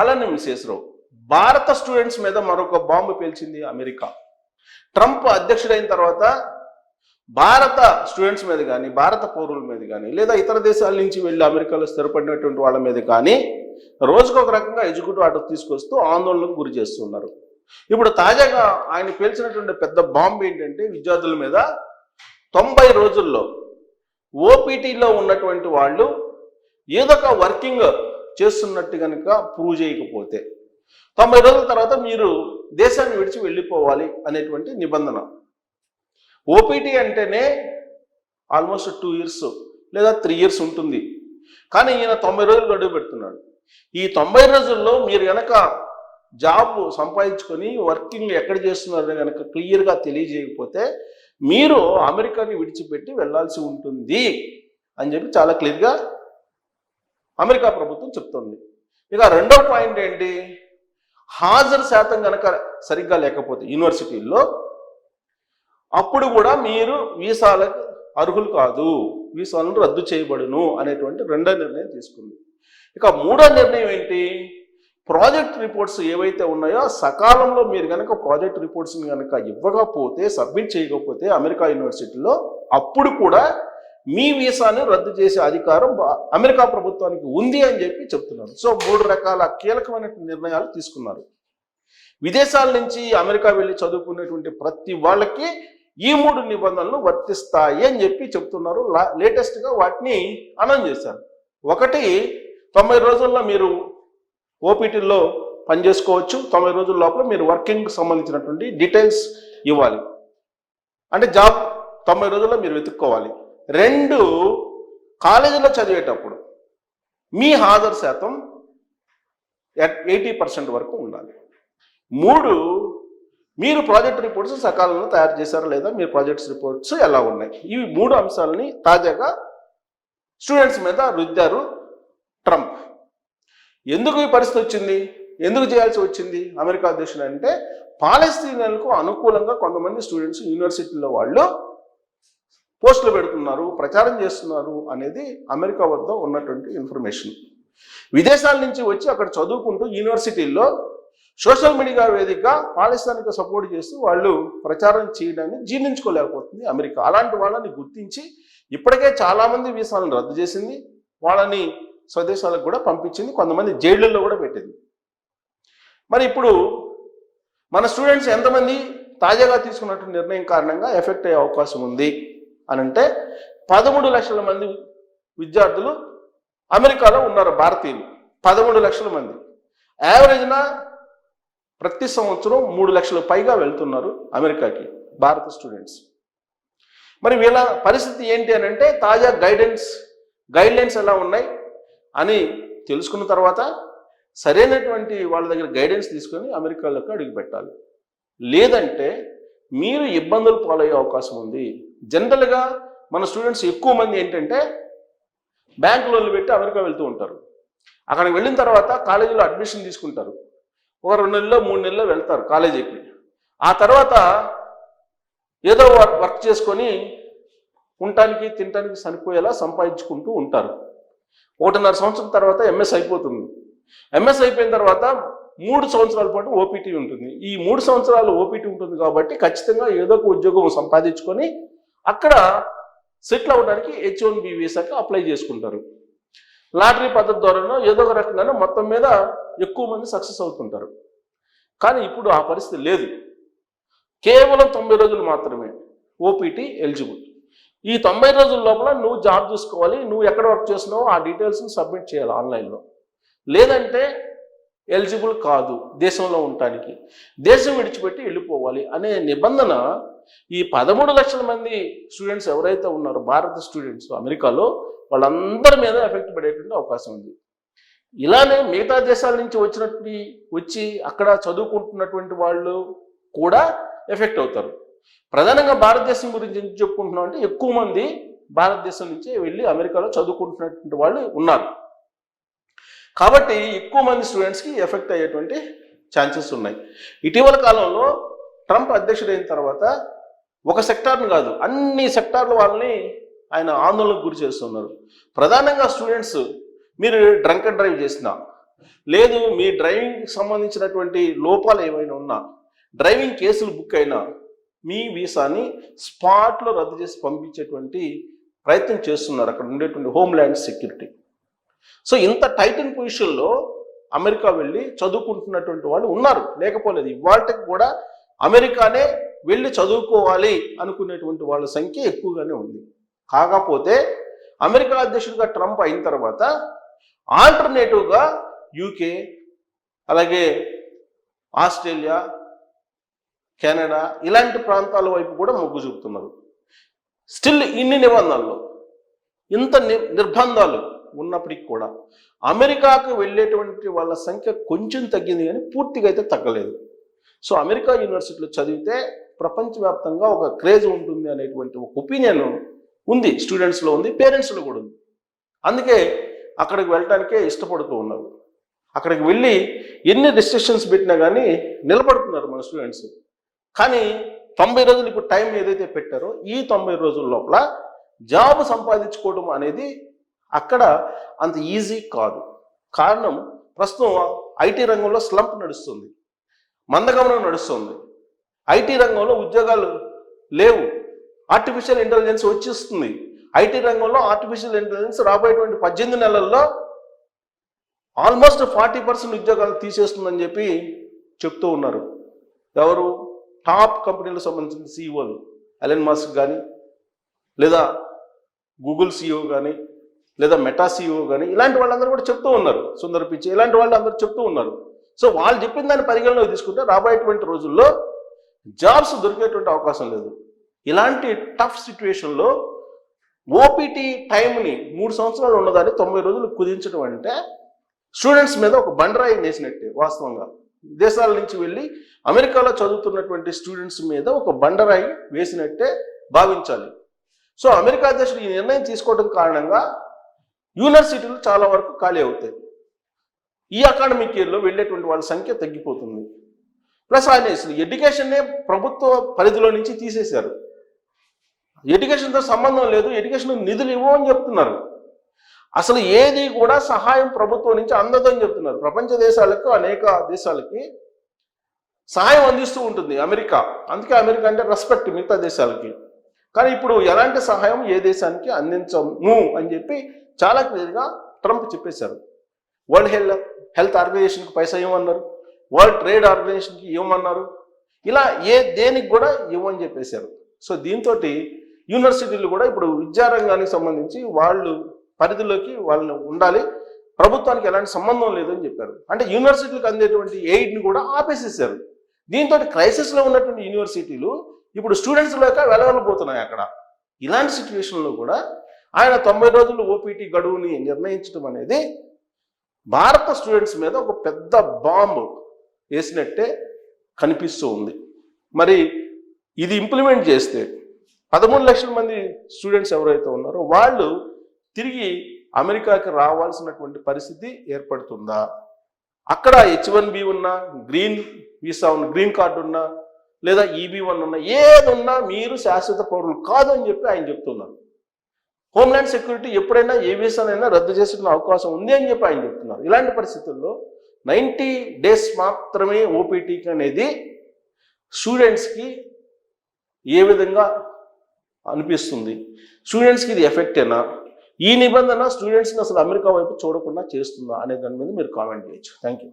అలానే మిసేసరావు. భారత స్టూడెంట్స్ మీద మరొక బాంబు పేల్చింది అమెరికా. ట్రంప్ అధ్యక్షుడైన తర్వాత భారత స్టూడెంట్స్ మీద కానీ భారత పౌరుల మీద కానీ లేదా ఇతర దేశాల నుంచి వెళ్ళి అమెరికాలో స్థిరపడినటువంటి వాళ్ళ మీద కానీ రోజుకొక రకంగా ఎగ్జిక్యూటివ్ ఆర్డర్ తీసుకొస్తూ ఆందోళనకు గురి చేస్తున్నారు. ఇప్పుడు తాజాగా ఆయన పేల్చినటువంటి పెద్ద బాంబు ఏంటంటే విద్యార్థుల మీద తొంభై రోజుల్లో ఓపీటీలో ఉన్నటువంటి వాళ్ళు ఏదో ఒక వర్కింగ్ చేస్తున్నట్టు కనుక ప్రూవ్ చేయకపోతే తొంభై రోజుల తర్వాత మీరు దేశాన్ని విడిచి వెళ్ళిపోవాలి అనేటువంటి నిబంధన. ఓపీటీ అంటేనే ఆల్మోస్ట్ టూ ఇయర్స్ లేదా త్రీ ఇయర్స్ ఉంటుంది. కానీ ఈయన తొంభై రోజులు గడువు పెడుతున్నాడు. ఈ తొంభై రోజుల్లో మీరు కనుక జాబ్ సంపాదించుకొని వర్కింగ్ ఎక్కడ చేస్తున్నారో కనుక క్లియర్గా తెలియజేయకపోతే మీరు అమెరికాని విడిచిపెట్టి వెళ్ళాల్సి ఉంటుంది అని చెప్పి చాలా క్లియర్గా అమెరికా ప్రభుత్వం చెప్తుంది. ఇక రెండో పాయింట్ ఏంటి? హాజరు శాతం కనుక సరిగ్గా లేకపోతే యూనివర్సిటీల్లో అప్పుడు కూడా మీరు వీసాలకు అర్హులు కాదు. వీసాలను రద్దు చేయబడును అనేటువంటి రెండో నిర్ణయం తీసుకుంది. ఇక మూడో నిర్ణయం ఏంటి? ప్రాజెక్ట్ రిపోర్ట్స్ ఏవైతే ఉన్నాయో సకాలంలో మీరు కనుక ప్రాజెక్ట్ రిపోర్ట్స్ని కనుక ఇవ్వకపోతే సబ్మిట్ చేయకపోతే అమెరికా యూనివర్సిటీలో అప్పుడు కూడా మీ వీసాను రద్దు చేసే అధికారం అమెరికా ప్రభుత్వానికి ఉంది అని చెప్పి చెప్తున్నారు. సో మూడు రకాల కీలకమైన నిర్ణయాలు తీసుకున్నారు. విదేశాల నుంచి అమెరికా వెళ్ళి చదువుకునేటువంటి ప్రతి వాళ్ళకి ఈ మూడు నిబంధనలు వర్తిస్తాయి అని చెప్పి చెప్తున్నారు. లేటెస్ట్గా వాటిని అనౌన్స్ చేశారు. ఒకటి తొంభై రోజుల్లో మీరు ఓపీటీలో పనిచేసుకోవచ్చు తొంభై రోజుల లోపల మీరు వర్కింగ్కి సంబంధించినటువంటి డీటెయిల్స్ ఇవ్వాలి. అంటే జాబ్ తొంభై రోజుల్లో మీరు వెతుక్కోవాలి. రెండు కాలేజీలో చదివేటప్పుడు మీ హాజరు శాతం ఎయిటీ పర్సెంట్ వరకు ఉండాలి. మూడు మీరు ప్రాజెక్ట్ రిపోర్ట్స్ సకాలంలో తయారు చేశారా లేదా మీ ప్రాజెక్ట్స్ రిపోర్ట్స్ ఎలా ఉన్నాయి? ఇవి మూడు అంశాలని తాజాగా స్టూడెంట్స్ మీద రుద్దారు ట్రంప్. ఎందుకు ఈ పరిస్థితి వచ్చింది? ఎందుకు చేయాల్సి వచ్చింది? అమెరికా అధ్యక్షుడు అంటే పాలస్తీనియన్లకు అనుకూలంగా కొంతమంది స్టూడెంట్స్ యూనివర్సిటీలో వాళ్ళు పోస్టులు పెడుతున్నారు ప్రచారం చేస్తున్నారు అనేది అమెరికా వద్ద ఉన్నటువంటి ఇన్ఫర్మేషన్. విదేశాల నుంచి వచ్చి అక్కడ చదువుకుంటూ యూనివర్సిటీల్లో సోషల్ మీడియా వేదికగా పాలిస్తానికి సపోర్ట్ చేస్తూ వాళ్ళు ప్రచారం చేయడాన్ని జీర్ణించుకోలేకపోతుంది అమెరికా. అలాంటి వాళ్ళని గుర్తించి ఇప్పటికే చాలామంది వీసాలను రద్దు చేసింది వాళ్ళని స్వదేశాలకు కూడా పంపించింది కొంతమంది జైళ్ళల్లో కూడా పెట్టింది. మరి ఇప్పుడు మన స్టూడెంట్స్ ఎంతమంది తాజాగా తీసుకున్నటువంటి నిర్ణయం కారణంగా ఎఫెక్ట్ అయ్యే అవకాశం ఉంది? అని అంటే పదమూడు లక్షల మంది విద్యార్థులు అమెరికాలో ఉన్నారు భారతీయులు. పదమూడు లక్షల మంది. యావరేజ్న ప్రతి సంవత్సరం మూడు లక్షల పైగా వెళ్తున్నారు అమెరికాకి భారత స్టూడెంట్స్. మరి వీళ్ళ పరిస్థితి ఏంటి అని అంటే తాజా గైడెన్స్ గైడ్లైన్స్ ఎలా ఉన్నాయి అని తెలుసుకున్న తర్వాత సరైనటువంటి వాళ్ళ దగ్గర గైడెన్స్ తీసుకొని అమెరికాలోకి అడుగు పెట్టాలి లేదంటే మీరు ఇబ్బందులు పాలయ్యే అవకాశం ఉంది. జనరల్గా మన స్టూడెంట్స్ ఎక్కువ మంది ఏంటంటే బ్యాంక్ లోన్లు పెట్టి అమెరికా వెళ్తూ ఉంటారు. అక్కడికి వెళ్ళిన తర్వాత కాలేజీలో అడ్మిషన్ తీసుకుంటారు. ఒక రెండు నెలల్లో మూడు నెలల్లో వెళ్తారు కాలేజీకి ఆ తర్వాత ఏదో వర్క్ వర్క్ చేసుకొని ఉండటానికి తినటానికి సరిపోయేలా సంపాదించుకుంటూ ఉంటారు. ఒకటిన్నర సంవత్సరం తర్వాత ఎంఎస్ అయిపోతుంది. ఎంఎస్ అయిపోయిన తర్వాత మూడు సంవత్సరాల పాటు ఓపీటీ ఉంటుంది. ఈ మూడు సంవత్సరాలు ఓపీటీ ఉంటుంది కాబట్టి ఖచ్చితంగా ఏదో ఒక ఉద్యోగం సంపాదించుకొని అక్కడ సెటిల్ అవ్వడానికి హెచ్ వన్ బి వీసాకి అప్లై చేసుకుంటారు. లాటరీ పద్ధతి ద్వారానో ఏదో ఒక రకంగానో మొత్తం మీద ఎక్కువ మంది సక్సెస్ అవుతుంటారు. కానీ ఇప్పుడు ఆ పరిస్థితి లేదు. కేవలం తొంభై రోజులు మాత్రమే ఓపీటీ ఎలిజిబుల్. ఈ తొంభై రోజుల లోపల నువ్వు జాబ్ చూసుకోవాలి నువ్వు ఎక్కడ వర్క్ చేస్తున్నావో ఆ డీటెయిల్స్ని సబ్మిట్ చేయాలి ఆన్లైన్లో. లేదంటే ఎలిజిబుల్ కాదు దేశంలో ఉండటానికి. దేశం విడిచిపెట్టి వెళ్ళిపోవాలి అనే నిబంధన ఈ పదమూడు లక్షల మంది స్టూడెంట్స్ ఎవరైతే ఉన్నారో భారత స్టూడెంట్స్ అమెరికాలో వాళ్ళందరి మీద ఎఫెక్ట్ పడేటువంటి అవకాశం ఉంది. ఇలానే మిగతా దేశాల నుంచి వచ్చినటువంటి వచ్చి అక్కడ చదువుకుంటున్నటువంటి వాళ్ళు కూడా ఎఫెక్ట్ అవుతారు. ప్రధానంగా భారతదేశం గురించి ఎందుకు చెప్పుకుంటున్నాం అంటే ఎక్కువ మంది భారతదేశం నుంచి వెళ్ళి అమెరికాలో చదువుకుంటున్నటువంటి వాళ్ళు ఉన్నారు. కాబట్టి ఎక్కువ మంది స్టూడెంట్స్కి ఎఫెక్ట్ అయ్యేటువంటి ఛాన్సెస్ ఉన్నాయి. ఇటీవల కాలంలో ట్రంప్ అధ్యక్షుడైన తర్వాత ఒక సెక్టార్ను కాదు అన్ని సెక్టార్ల వాళ్ళని ఆయన ఆందోళనకు గురి చేస్తున్నారు. ప్రధానంగా స్టూడెంట్స్ మీరు డ్రంక్ అండ్ డ్రైవ్ చేసినా లేదు మీ డ్రైవింగ్కి సంబంధించినటువంటి లోపాలు ఏమైనా ఉన్నా డ్రైవింగ్ కేసులు బుక్ అయినా మీ వీసాని స్పాట్లో రద్దు చేసి పంపించేటువంటి ప్రయత్నం చేస్తున్నారు అక్కడ ఉండేటువంటి హోమ్ల్యాండ్ సెక్యూరిటీ. సో ఇంత టైటన్ పొజిషన్లో అమెరికా వెళ్ళి చదువుకుంటున్నటువంటి వాళ్ళు ఉన్నారు. లేకపోలేదు ఇవాళకి కూడా అమెరికానే వెళ్ళి చదువుకోవాలి అనుకునేటువంటి వాళ్ళ సంఖ్య ఎక్కువగానే ఉంది. కాకపోతే అమెరికా అధ్యక్షుడిగా ట్రంప్ అయిన తర్వాత ఆల్టర్నేటివ్గా యూకే అలాగే ఆస్ట్రేలియా కెనడా ఇలాంటి ప్రాంతాల వైపు కూడా మొగ్గు చూపుతున్నారు. స్టిల్ ఇన్ని నిబంధనలు ఇంత ని- నిర్బంధాలు ఉన్నప్పటికీ కూడా అమెరికాకు వెళ్ళేటువంటి వాళ్ళ సంఖ్య కొంచెం తగ్గింది కానీ పూర్తిగా అయితే తగ్గలేదు. సో అమెరికా యూనివర్సిటీలో చదివితే ప్రపంచవ్యాప్తంగా ఒక క్రేజ్ ఉంటుంది అనేటువంటి ఒక ఒపీనియన్ ఉంది స్టూడెంట్స్లో ఉంది పేరెంట్స్లో కూడా ఉంది. అందుకే అక్కడికి వెళ్ళటానికే ఇష్టపడుతూ ఉన్నారు. అక్కడికి వెళ్ళి ఎన్ని రిస్ట్రిక్షన్స్ పెట్టినా కానీ నిలబడుతున్నారు మన స్టూడెంట్స్ కానీ తొంభై రోజులు ఇప్పుడు టైం ఏదైతే పెట్టారో ఈ తొంభై రోజుల లోపల జాబ్ సంపాదించుకోవడం అనేది అక్కడ అంత ఈజీ కాదు. కారణం ప్రస్తుతం ఐటీ రంగంలో స్లంప్ నడుస్తుంది. మందగమనం నడుస్తుంది. ఐటీ రంగంలో ఉద్యోగాలు లేవు. ఆర్టిఫిషియల్ ఇంటెలిజెన్స్ వచ్చేస్తుంది. ఐటీ రంగంలో ఆర్టిఫిషియల్ ఇంటెలిజెన్స్ రాబోయేటువంటి పద్దెనిమిది నెలల్లో ఆల్మోస్ట్ ఫార్టీ పర్సెంట్ ఉద్యోగాలు తీసేస్తుందని చెప్పి చెప్తూ ఉన్నారు. ఎవరు? టాప్ కంపెనీలకు సంబంధించిన సీఈఓలు అలెన్ మాస్క్ కానీ లేదా గూగుల్ సీఈఓ కానీ లేదా మెటా సీఈఓ కానీ ఇలాంటి వాళ్ళందరూ కూడా చెప్తూ ఉన్నారు. సుందర్ పిచ్చి ఇలాంటి వాళ్ళు అందరూ చెప్తూ ఉన్నారు. సో వాళ్ళు చెప్పిన దాన్ని పరిగణలోకి తీసుకుంటే రాబోయేటువంటి రోజుల్లో జాబ్స్ దొరికేటువంటి అవకాశం లేదు. ఇలాంటి టఫ్ సిచ్యువేషన్లో ఓపీటీ టైంని మూడు సంవత్సరాలు ఉన్నదాన్ని తొంభై రోజులు కుదించడం అంటే స్టూడెంట్స్ మీద ఒక బండరాయి వేసినట్టే వాస్తవంగా. దేశాల నుంచి వెళ్ళి అమెరికాలో చదువుతున్నటువంటి స్టూడెంట్స్ మీద ఒక బండరాయి వేసినట్టే భావించాలి. సో అమెరికా అధ్యక్షుడు ఈ నిర్ణయం తీసుకోవడం కారణంగా యూనివర్సిటీలు చాలా వరకు ఖాళీ అవుతాయి. ఈ అకాడమిక్ ఇయర్లో వెళ్ళేటువంటి వాళ్ళ సంఖ్య తగ్గిపోతుంది. ప్లస్ ఆయన అసలు ఎడ్యుకేషన్నే ప్రభుత్వ పరిధిలో నుంచి తీసేశారు. ఎడ్యుకేషన్తో సంబంధం లేదు ఎడ్యుకేషన్ నిధులు ఇవ్వమని చెప్తున్నారు. అసలు ఏది కూడా సహాయం ప్రభుత్వం నుంచి అందదని చెప్తున్నారు. ప్రపంచ దేశాలకు అనేక దేశాలకి సహాయం అందిస్తూ ఉంటుంది అమెరికా. అందుకే అమెరికా అంటే రెస్పెక్ట్ మిగతా దేశాలకి. కానీ ఇప్పుడు ఎలాంటి సహాయం ఏ దేశానికి అందించము అని చెప్పి చాలా క్లియర్గా ట్రంప్ చెప్పేశారు. వరల్డ్ హెల్త్ హెల్త్ ఆర్గనైజేషన్కి పైసా ఇవ్వమన్నారు. వరల్డ్ ట్రేడ్ ఆర్గనైజేషన్కి ఇవ్వమన్నారు. ఇలా ఏ దేనికి కూడా ఇవ్వమని చెప్పేశారు. సో దీంతో యూనివర్సిటీలు కూడా ఇప్పుడు విద్యారంగానికి సంబంధించి వాళ్ళు పరిధిలోకి వాళ్ళని ఉండాలి. ప్రభుత్వానికి ఎలాంటి సంబంధం లేదని చెప్పారు. అంటే యూనివర్సిటీలకు అందేటువంటి ఎయిడ్ని కూడా ఆపేసేసారు. దీంతో క్రైసిస్లో ఉన్నటువంటి యూనివర్సిటీలు ఇప్పుడు స్టూడెంట్స్ లేక అక్కడ. ఇలాంటి సిచ్యువేషన్లో కూడా ఆయన తొంభై రోజులు ఓపీటీ గడువుని నిర్ణయించడం అనేది భారత స్టూడెంట్స్ మీద ఒక పెద్ద బాంబు వేసినట్టే కనిపిస్తూ ఉంది. మరి ఇది ఇంప్లిమెంట్ చేస్తే పదమూడు లక్షల మంది స్టూడెంట్స్ ఎవరైతే ఉన్నారో వాళ్ళు తిరిగి అమెరికాకి రావాల్సినటువంటి పరిస్థితి ఏర్పడుతుందా? అక్కడ హెచ్ వన్ బి ఉన్నా గ్రీన్ వీసా ఉన్న గ్రీన్ కార్డు ఉన్నా లేదా ఈబీ వన్ ఉన్నా ఏది ఉన్నా మీరు శాశ్వత పౌరులు కాదు అని చెప్పి ఆయన చెప్తున్నారు. హోమ్ల్యాండ్ సెక్యూరిటీ ఎప్పుడైనా ఏ వీసానైనా రద్దు చేసుకునే అవకాశం ఉంది అని చెప్పి ఆయన చెప్తున్నారు. ఇలాంటి పరిస్థితుల్లో నైంటీ డేస్ మాత్రమే ఓపీటీకి అనేది స్టూడెంట్స్కి ఏ విధంగా అనిపిస్తుంది? స్టూడెంట్స్కి ఇది ఎఫెక్టేనా ఈ నిబంధన స్టూడెంట్స్ని అసలు అమెరికా వైపు చూడకుండా చేస్తుందా అనే దాని మీద మీరు కామెంట్ చేయొచ్చు. Thank you